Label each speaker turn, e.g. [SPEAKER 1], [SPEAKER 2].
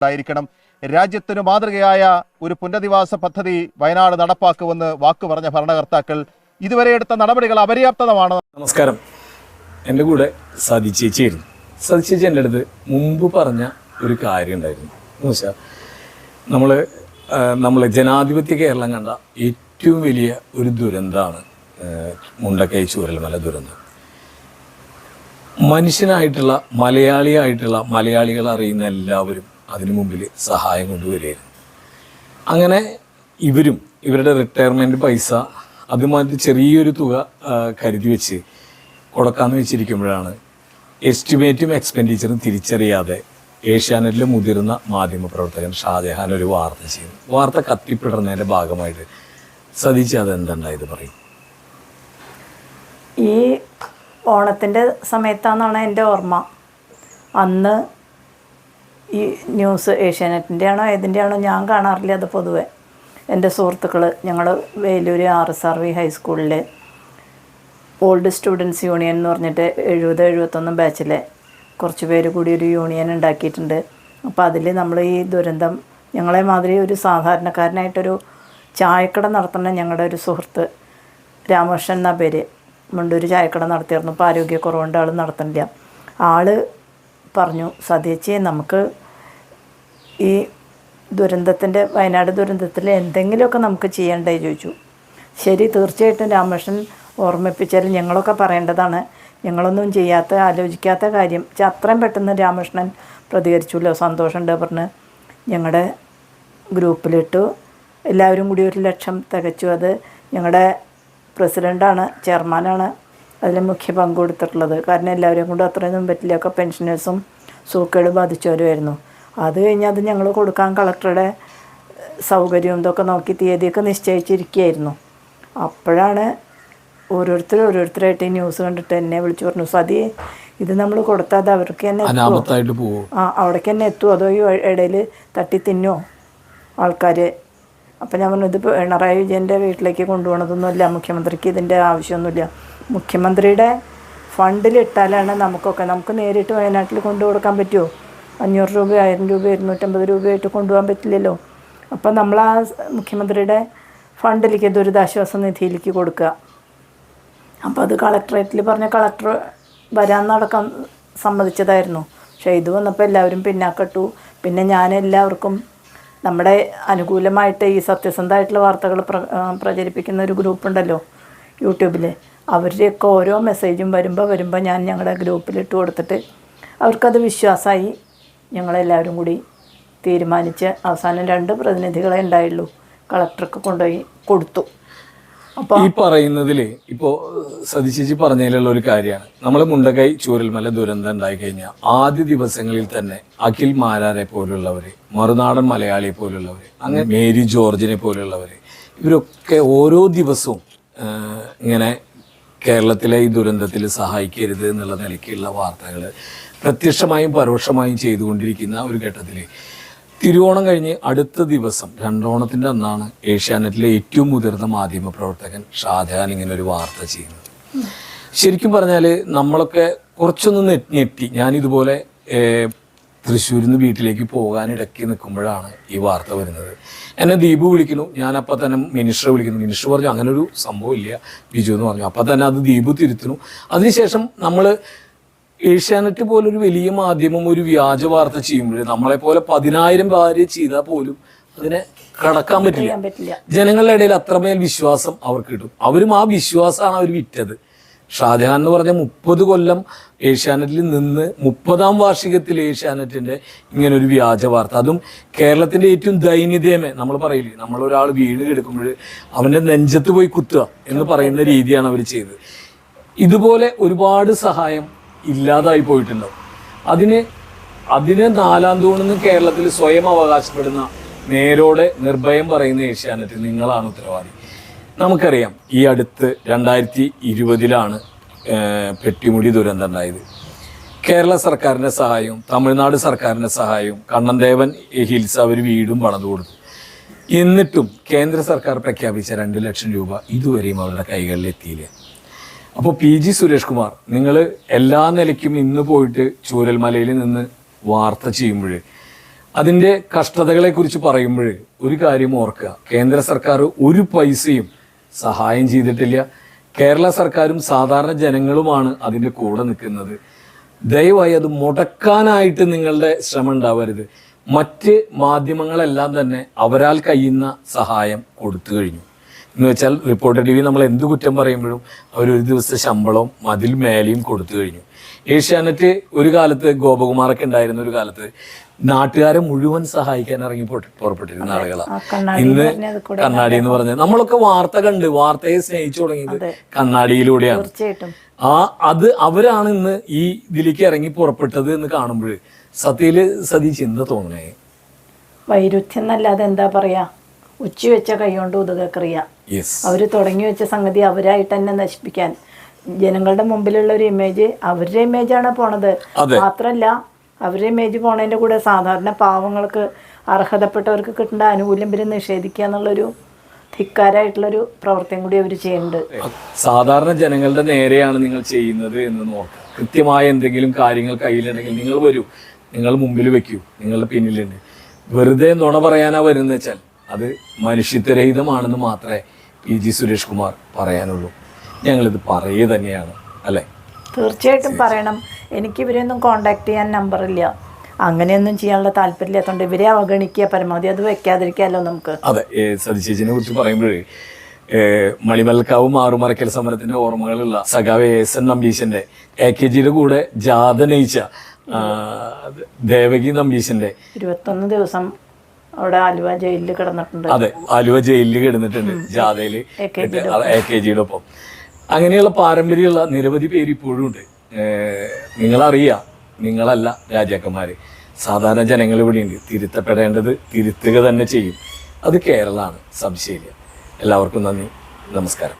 [SPEAKER 1] ഉണ്ടായിരിക്കണം. രാജ്യത്തിനു മാതൃകയായ ഒരു പുനരധിവാസ പദ്ധതി വയനാട് നടപ്പാക്കുമെന്ന് വാക്കു പറഞ്ഞ ഭരണകർത്താക്കൾ ഇതുവരെ എടുത്ത നടപടികൾ അപര്യാപ്തമാണ്?
[SPEAKER 2] നമസ്കാരം. എന്റെ കൂടെ സതി ചേച്ചിയായിരുന്നു എന്റെ അടുത്ത് മുമ്പ് പറഞ്ഞ ഒരു കാര്യം ഉണ്ടായിരുന്നു. എന്ന് വെച്ചാൽ നമ്മൾ നമ്മൾ ജനാധിപത്യ കേരളം കണ്ട ഏറ്റവും വലിയ ഒരു ദുരന്തമാണ് മുണ്ടക്കൈ ചൂരൽമല ദുരന്തം. മനുഷ്യനായിട്ടുള്ള മലയാളിയായിട്ടുള്ള മലയാളികൾ അറിയുന്ന എല്ലാവരും അതിനു മുമ്പിൽ സഹായം കൊണ്ടുവരികയായിരുന്നു. അങ്ങനെ ഇവരും ഇവരുടെ റിട്ടയർമെന്റ് പൈസ അതുമായിട്ട് ചെറിയൊരു തുക കരുതി വെച്ച് കൊടുക്കാമെന്ന് വെച്ചിരിക്കുമ്പോഴാണ് എസ്റ്റിമേറ്റും എക്സ്പെൻഡിച്ചറും തിരിച്ചറിയാതെ ഏഷ്യാനെറ്റിലെ മുതിർന്ന മാധ്യമപ്രവർത്തകൻ ഷാജഹാൻ ഒരു വാർത്ത ചെയ്യുന്നു. വാർത്ത കത്തിപ്പിടുന്നതിന്റെ ഭാഗമായിട്ട് സതീച്ച് അതെന്തുണ്ടായത് പറയും?
[SPEAKER 3] ഈ ഓണത്തിന്റെ സമയത്താണെന്നാണ് എന്റെ ഓർമ്മ. അന്ന് ഈ ന്യൂസ് ഏഷ്യാനെറ്റിന്റെ ആണോ ഏതിന്റെ ആണോ ഞാൻ കാണാറില്ല അത് പൊതുവേ. എന്റെ സുഹൃത്തുക്കൾ ഞങ്ങൾ Velur R S R V ഹൈസ്കൂളിൽ ഓൾഡ് സ്റ്റുഡൻസ് യൂണിയൻ എന്ന് പറഞ്ഞിട്ട് എഴുപത് എഴുപത്തൊന്ന് ബാച്ചിലെ കുറച്ച് പേര് കൂടി ഒരു യൂണിയൻ ഉണ്ടാക്കിയിട്ടുണ്ട്. അപ്പോൾ അതിൽ നമ്മൾ ഈ ദുരന്തം ഞങ്ങളെ മാതിരി ഒരു സാധാരണക്കാരനായിട്ടൊരു ചായക്കട നടത്തുന്ന ഞങ്ങളുടെ ഒരു സുഹൃത്ത് രാമകൃഷ്ണൻ എന്ന പേര്. മുണ്ടൂർ ചായക്കട നടത്തിയിരുന്നു. ഇപ്പോൾ ആരോഗ്യക്കുറവുണ്ട്. ആൾ നടത്തുന്നില്ല. ആൾ പറഞ്ഞു സതീച്ചേ നമുക്ക് ഈ ദുരന്തത്തിന്റെ വയനാട് ദുരന്തത്തിൽ എന്തെങ്കിലുമൊക്കെ നമുക്ക് ചെയ്യണ്ടേ ചോദിച്ചു. ശരി തീർച്ചയായിട്ടും രാമകൃഷ്ണൻ ഓർമ്മിപ്പിച്ചാൽ ഞങ്ങളൊക്കെ പറയേണ്ടതാണ്. ഞങ്ങളൊന്നും ചെയ്യാത്ത ആലോചിക്കാത്ത കാര്യം. അത്രയും പെട്ടെന്ന് രാമകൃഷ്ണൻ പ്രതികരിച്ചുല്ലോ സന്തോഷമുണ്ട് പറഞ്ഞ് ഞങ്ങളുടെ ഗ്രൂപ്പിലിട്ടു. എല്ലാവരും കൂടി ഒരു ലക്ഷം തികച്ചു. അത് ഞങ്ങളുടെ പ്രസിഡന്റാണ് ചെയർമാനാണ് അതിൽ മുഖ്യ പങ്ക് കൊടുത്തിട്ടുള്ളത്. കാരണം എല്ലാവരെയും കൊണ്ട് അത്രയൊന്നും പറ്റില്ല. ഒക്കെ പെൻഷനേഴ്സും സൂക്കേട് ബാധിച്ചവരുമായിരുന്നു. അത് കഴിഞ്ഞ് അത് ഞങ്ങൾ കൊടുക്കാൻ കളക്ടറുടെ സൗകര്യവും ഇതൊക്കെ നോക്കി തീയതിയൊക്കെ നിശ്ചയിച്ചിരിക്കുകയായിരുന്നു. അപ്പോഴാണ് ഓരോരുത്തർ ഓരോരുത്തരായിട്ട് ഈ ന്യൂസ് കണ്ടിട്ട് എന്നെ വിളിച്ചു പറഞ്ഞു സതി ഇത് നമ്മൾ കൊടുത്താൽ അത് അവർക്ക് തന്നെ ആ അവിടേക്ക് തന്നെ എത്തുമോ അതോ ഈ ഇടയിൽ തട്ടി തിന്നോ ആൾക്കാർ അപ്പം ഞാൻ പറഞ്ഞു ഇത് പിണറായി വിജയന്റെ വീട്ടിലേക്ക് കൊണ്ടുപോകണതൊന്നുമില്ല മുഖ്യമന്ത്രിക്ക് ഇതിന്റെ ആവശ്യമൊന്നുമില്ല. മുഖ്യമന്ത്രിയുടെ ഫണ്ടിലിട്ടാലാണ് നമുക്കൊക്കെ നമുക്ക് നേരിട്ട് വയനാട്ടിൽ കൊണ്ടു കൊടുക്കാൻ പറ്റുമോ അഞ്ഞൂറ് രൂപ ആയിരം രൂപ ഇരുന്നൂറ്റമ്പത് രൂപയായിട്ട് കൊണ്ടുപോകാൻ പറ്റില്ലല്ലോ. അപ്പം നമ്മൾ ആ മുഖ്യമന്ത്രിയുടെ ഫണ്ടിലേക്ക് ദുരിതാശ്വാസ നിധിയിലേക്ക് കൊടുക്കുക. അപ്പോൾ അത് കളക്ടറേറ്റിൽ പറഞ്ഞ കളക്ടർ വരാൻ നടക്കാൻ സമ്മതിച്ചതായിരുന്നു. പക്ഷേ ഇത് വന്നപ്പോൾ എല്ലാവരും പിന്നാക്കട്ടു. പിന്നെ ഞാൻ എല്ലാവർക്കും നമ്മുടെ അനുകൂലമായിട്ട് ഈ സത്യസന്ധമായിട്ടുള്ള വാർത്തകൾ പ്ര പ്രചരിപ്പിക്കുന്ന ഒരു ഗ്രൂപ്പ് ഉണ്ടല്ലോ യൂട്യൂബിൽ അവരുടെയൊക്കെ ഓരോ മെസ്സേജും വരുമ്പോൾ വരുമ്പോൾ ഞാൻ ഞങ്ങളുടെ ഗ്രൂപ്പിലിട്ട് കൊടുത്തിട്ട് അവർക്കത് വിശ്വാസമായി ഞങ്ങളെല്ലാവരും കൂടി തീരുമാനിച്ച് അവസാനം രണ്ട് പ്രതിനിധികളെ ഉണ്ടായുള്ളൂ. കളക്ടർക്ക് കൊണ്ടുപോയി കൊടുത്തു. അപ്പോൾ
[SPEAKER 2] ഈ പറയുന്നതിൽ ഇപ്പോ സതീശേജി പറഞ്ഞതിലുള്ള ഒരു കാര്യമാണ്. നമ്മൾ മുണ്ടകൈ ചൂരൽമല ദുരന്തം ഉണ്ടായി കഴിഞ്ഞാൽ ആദ്യ ദിവസങ്ങളിൽ തന്നെ അഖിൽ മാരാരെ പോലുള്ളവര് മറുനാടൻ മലയാളിയെ പോലുള്ളവര് അങ്ങനെ മേരി ജോർജിനെ പോലുള്ളവര് ഇവരൊക്കെ ഓരോ ദിവസവും ഇങ്ങനെ കേരളത്തിലെ ഈ ദുരന്തത്തിൽ സഹായിക്കരുത് എന്നുള്ള നിലയ്ക്കുള്ള വാർത്തകൾ പ്രത്യക്ഷമായും പരോക്ഷമായും ചെയ്തുകൊണ്ടിരിക്കുന്ന ഒരു ഘട്ടത്തിൽ തിരുവോണം കഴിഞ്ഞ് അടുത്ത ദിവസം രണ്ടോണത്തിന്റെ അന്നാണ് ഏഷ്യാനെറ്റിലെ ഏറ്റവും മുതിർന്ന മാധ്യമ പ്രവർത്തകൻ ഷാജഹാൻ ഇങ്ങനെ ഒരു വാർത്ത ചെയ്യുന്നത്. ശരിക്കും പറഞ്ഞാൽ നമ്മളൊക്കെ കുറച്ചൊന്ന് ഞെട്ടി. ഞാനിതുപോലെ തൃശ്ശൂരിൽ നിന്ന് വീട്ടിലേക്ക് പോകാൻ ഇടയ്ക്ക് നിൽക്കുമ്പോഴാണ് ഈ വാർത്ത വരുന്നത്. എന്നെ ദീപു വിളിക്കുന്നു. ഞാൻ അപ്പം തന്നെ മിനിസ്റ്ററെ വിളിക്കുന്നു. മിനിസ്റ്റർ പറഞ്ഞു അങ്ങനെ ഒരു സംഭവം ഇല്ല ബിജു എന്ന് പറഞ്ഞു. അപ്പം തന്നെ അത് ദീപു തിരുത്തുന്നു. അതിനുശേഷം നമ്മൾ ഏഷ്യാനെറ്റ് പോലൊരു വലിയ മാധ്യമം ഒരു വ്യാജ വാർത്ത ചെയ്യുമ്പോൾ നമ്മളെ പോലെ പതിനായിരം ഭാര്യ ചെയ്താൽ പോലും അതിനെ കടക്കാൻ പറ്റില്ല. ജനങ്ങളുടെ ഇടയിൽ അത്രമേൽ വിശ്വാസം അവർക്ക് കിട്ടും. അവരും ആ വിശ്വാസമാണ് അവർ വിറ്റത്. ഷാജഹാൻ എന്ന് പറഞ്ഞ മുപ്പത് കൊല്ലം ഏഷ്യാനെറ്റിൽ നിന്ന് മുപ്പതാം വാർഷികത്തിൽ ഏഷ്യാനെറ്റിന്റെ ഇങ്ങനെ ഒരു വ്യാജ വാർത്ത. അതും കേരളത്തിന്റെ ഏറ്റവും ദൈന്യതയമേ നമ്മൾ പറയില്ലേ നമ്മളൊരാൾ വീട് കെടുക്കുമ്പോൾ അവന്റെ നെഞ്ചത്ത് പോയി കുത്തുക എന്ന് പറയുന്ന രീതിയാണ് അവർ ചെയ്തത്. ഇതുപോലെ ഒരുപാട് സഹായം ഇല്ലാതായി പോയിട്ടുണ്ടാവും. അതിന് അതിന് നാലാം തൂണെന്ന് കേരളത്തിൽ സ്വയം അവകാശപ്പെടുന്ന നേരോടെ നിർഭയം പറയുന്ന ഏഷ്യാനെറ്റ് നിങ്ങളാണ് ഉത്തരവാദി. നമുക്കറിയാം ഈ അടുത്ത് രണ്ടായിരത്തി ഇരുപതിലാണ് പെട്ടിമുടി ദുരന്തം ഉണ്ടായത്. കേരള സർക്കാരിന്റെ സഹായവും തമിഴ്നാട് സർക്കാരിന്റെ സഹായവും കണ്ണൻദേവൻ ഹിൽസ് അവർ വീടും പണിതു കൊടുത്തു. എന്നിട്ടും കേന്ദ്ര സർക്കാർ പ്രഖ്യാപിച്ച രണ്ട് ലക്ഷം രൂപ ഇതുവരെയും അവരുടെ കൈകളിൽ എത്തിയില്ല. അപ്പോൾ പി ജി സുരേഷ് കുമാർ നിങ്ങൾ എല്ലാ നിലയ്ക്കും ഇന്ന് പോയിട്ട് ചൂരൽമലയിൽ നിന്ന് വാർത്ത ചെയ്യുമ്പോൾ അതിന്റെ കഷ്ടതകളെക്കുറിച്ച് പറയുമ്പോൾ ഒരു കാര്യം ഓർക്കുക. കേന്ദ്ര സർക്കാർ ഒരു പൈസയും സഹായം ചെയ്തിട്ടില്ല. കേരള സർക്കാരും സാധാരണ ജനങ്ങളുമാണ് അതിന്റെ കൂടെ നിൽക്കുന്നത്. ദയവായി അത് മുടക്കാനായിട്ട് നിങ്ങളുടെ ശ്രമം ഉണ്ടാവരുത്. മറ്റ് മാധ്യമങ്ങളെല്ലാം തന്നെ അവരാൽ കഴിയുന്ന സഹായം കൊടുത്തു കഴിഞ്ഞു. എന്ന് വെച്ചാൽ റിപ്പോർട്ടർ ടി വി നമ്മൾ എന്ത് കുറ്റം പറയുമ്പോഴും അവർ ഒരു ദിവസത്തെ ശമ്പളവും അതിൽ മേലെയും കൊടുത്തു കഴിഞ്ഞു. ഏഷ്യാനെറ്റ് ഒരു കാലത്ത് ഗോപകുമാറൊക്കെ ഉണ്ടായിരുന്ന ഒരു കാലത്ത് നാട്ടുകാരെ മുഴുവൻ സഹായിക്കാൻ ഇറങ്ങി പുറ- പുറപ്പെട്ടിരുന്ന ആളുകളാണ് ഇന്ന് കണ്ണാടി എന്ന് പറഞ്ഞത്. നമ്മളൊക്കെ വാർത്ത കണ്ട് വാർത്തയെ സ്നേഹിച്ചു തുടങ്ങിയത് കണ്ണാടിയിലൂടെയാണ്. ആ അത് അവരാണ് ഇന്ന് ഈ ഇതിലേക്ക് ഇറങ്ങി പുറപ്പെട്ടത് എന്ന് കാണുമ്പോൾ സത്യയിൽ സതി ചിന്ത തോന്നണേ
[SPEAKER 3] വൈരുദ്ധ്യം എന്നല്ലാതെ എന്താ പറയാ? ഉച്ച വെച്ച കൈകൊണ്ട് ഉതുകക്കറിയ
[SPEAKER 2] അവർ
[SPEAKER 3] അവർ തുടങ്ങി വെച്ച സംഗതി അവരായിട്ട് തന്നെ നശിപ്പിക്കാൻ. ജനങ്ങളുടെ മുമ്പിലുള്ള ഒരു ഇമേജ് അവരുടെ ഇമേജാണ് പോണത്. മാത്രല്ല അവരുടെ മേജ് പോണതിന്റെ കൂടെ സാധാരണ പാവങ്ങൾക്ക് അർഹതപ്പെട്ടവർക്ക് കിട്ടേണ്ട ആനുകൂല്യം പിന്നെ നിഷേധിക്കുക എന്നുള്ളൊരു ധിക്കാരായിട്ടുള്ളൊരു പ്രവൃത്തിയും കൂടി അവർ ചെയ്യുന്നുണ്ട്.
[SPEAKER 2] സാധാരണ ജനങ്ങളുടെ നേരെയാണ് നിങ്ങൾ ചെയ്യുന്നത് എന്ന് നോക്കുക കൃത്യമായ എന്തെങ്കിലും കാര്യങ്ങൾ കയ്യിലുണ്ടെങ്കിൽ നിങ്ങൾ വരൂ. നിങ്ങൾ മുമ്പിൽ വെക്കൂ. നിങ്ങളുടെ പിന്നിലുണ്ട്. വെറുതെ നുണ പറയാനാ വരുന്നത് വെച്ചാൽ അത് മനുഷ്യത്വരഹിതമാണെന്ന് മാത്രമേ പി ജി സുരേഷ് കുമാർ പറയാനുള്ളൂ. ഞങ്ങളിത് പറയുക തന്നെയാണ്. അല്ലേ?
[SPEAKER 3] തീർച്ചയായിട്ടും പറയണം. എനിക്ക് ഇവരെയൊന്നും കോണ്ടാക്ട് ചെയ്യാൻ നമ്പറില്ല അങ്ങനെയൊന്നും ചെയ്യാനുള്ള താല്പര്യമില്ലാത്തതുകൊണ്ട് ഇവരെ അവഗണിക്കുക പരമാവധി അത് വെക്കാതിരിക്കാമല്ലോ നമുക്ക്.
[SPEAKER 2] അതെ ഏ, കുറിച്ച് പറയുമ്പോഴേ മണിമൽക്കാവ് മാറുമറയ്ക്കൽ സമരത്തിന്റെ ഓർമ്മകളുള്ള സഖാവ് എസ് എൻ നമ്പീശന്റെ എ കെ ജിയുടെ കൂടെ ജാഥ നയിച്ച ദേവകി നമ്പീശന്റെ.
[SPEAKER 3] ഇരുപത്തൊന്ന് ദിവസം അവിടെ ആലുവ ജയിലിൽ കിടന്നിട്ടുണ്ട്.
[SPEAKER 2] അതെ ആലുവ ജയിലിൽ കിടന്നിട്ടുണ്ട് ജാഥയിൽ.
[SPEAKER 3] എ കെ
[SPEAKER 2] ജിയുടെ ഒപ്പം. അങ്ങനെയുള്ള പാരമ്പര്യമുള്ള നിരവധി പേര് ഇപ്പോഴും ഉണ്ട്. നിങ്ങളറിയാം നിങ്ങളല്ല രാജാക്കന്മാർ സാധാരണ ജനങ്ങൾ ഇവിടെയുണ്ട് തിരുത്തപ്പെടേണ്ടത് തിരുത്തുക തന്നെ ചെയ്യും. അത് കേരളമാണ്. സംശയമില്ല. എല്ലാവർക്കും നന്ദി. നമസ്കാരം.